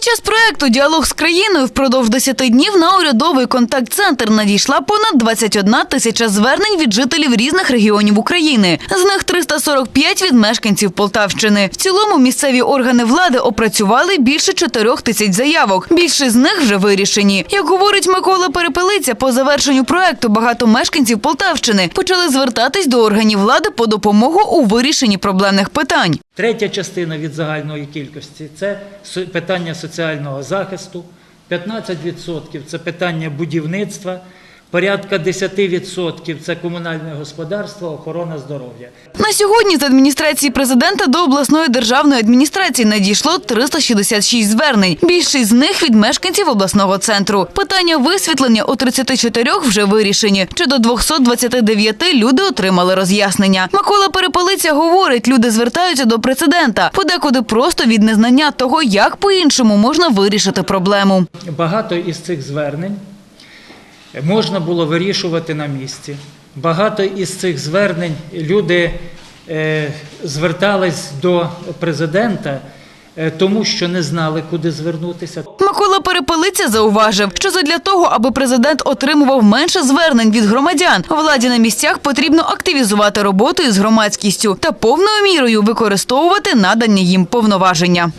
Під час проекту Діалог з країною впродовж 10 днів на урядовий контакт-центр надійшла понад 21 тисяча звернень від жителів різних регіонів України. З них 345 від мешканців Полтавщини. В цілому місцеві органи влади опрацювали більше 4 тисяч заявок. Більшість з них вже вирішені. Як говорить Микола Перепелиця, по завершенню проекту багато мешканців Полтавщини почали звертатись до органів влади по допомогу у вирішенні проблемних питань. Третя частина від загальної кількості це питання соціального захисту, 15% це питання будівництва, порядка 10% це комунальне господарство, охорона здоров'я. На сьогодні з адміністрації президента до обласної державної адміністрації надійшло 366 звернень. Більшість з них від мешканців обласного центру. Питання висвітлення у 34 вже вирішені. Чи до 229 люди отримали роз'яснення. Микола Перепелиця говорить, люди звертаються до президента, подекуди просто від незнання того, як по-іншому можна вирішити проблему. Багато із цих звернень можна було вирішувати на місці. Багато із цих звернень люди е, звертались до президента, е, тому що не знали, куди звернутися. Микола Перепелиця зауважив, що задля того, аби президент отримував менше звернень від громадян, владі на місцях потрібно активізувати роботу із громадськістю та повною мірою використовувати надані їм повноваження.